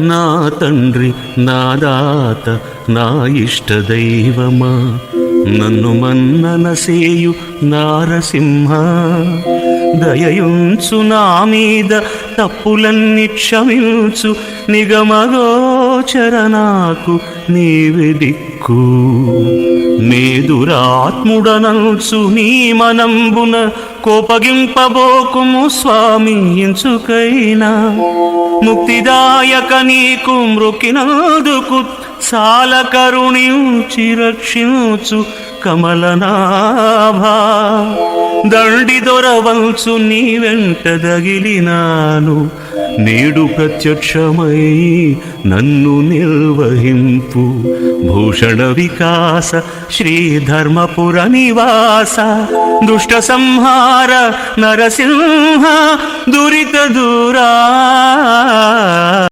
నా తండ్రి నా దాత నా ఇష్ట దైవమా. నన్ను మన్ననసేయు నారసింహ. దయయుంచు నా మీద తప్పులన్నీ క్షమించు. నిగమగోచర నాకు నీవే దిక్కు. మేదురాత్ముడనంచు నీ మనంబున కోపగింపబోకుము స్వామి ఇంచుకైనా ముక్తిదాయక నీకు మృకినందుకు సాల కరుణించి రక్షించు కమలనాభా. దండి దొరవంచు నీ వెంట దగిలినాను. నేడు ప్రత్యక్షమై నన్ను నిర్వహింపు. భూషణ వికాస శ్రీధర్మపుర నివాస దుష్ట సంహార నరసింహ దురిత దూరా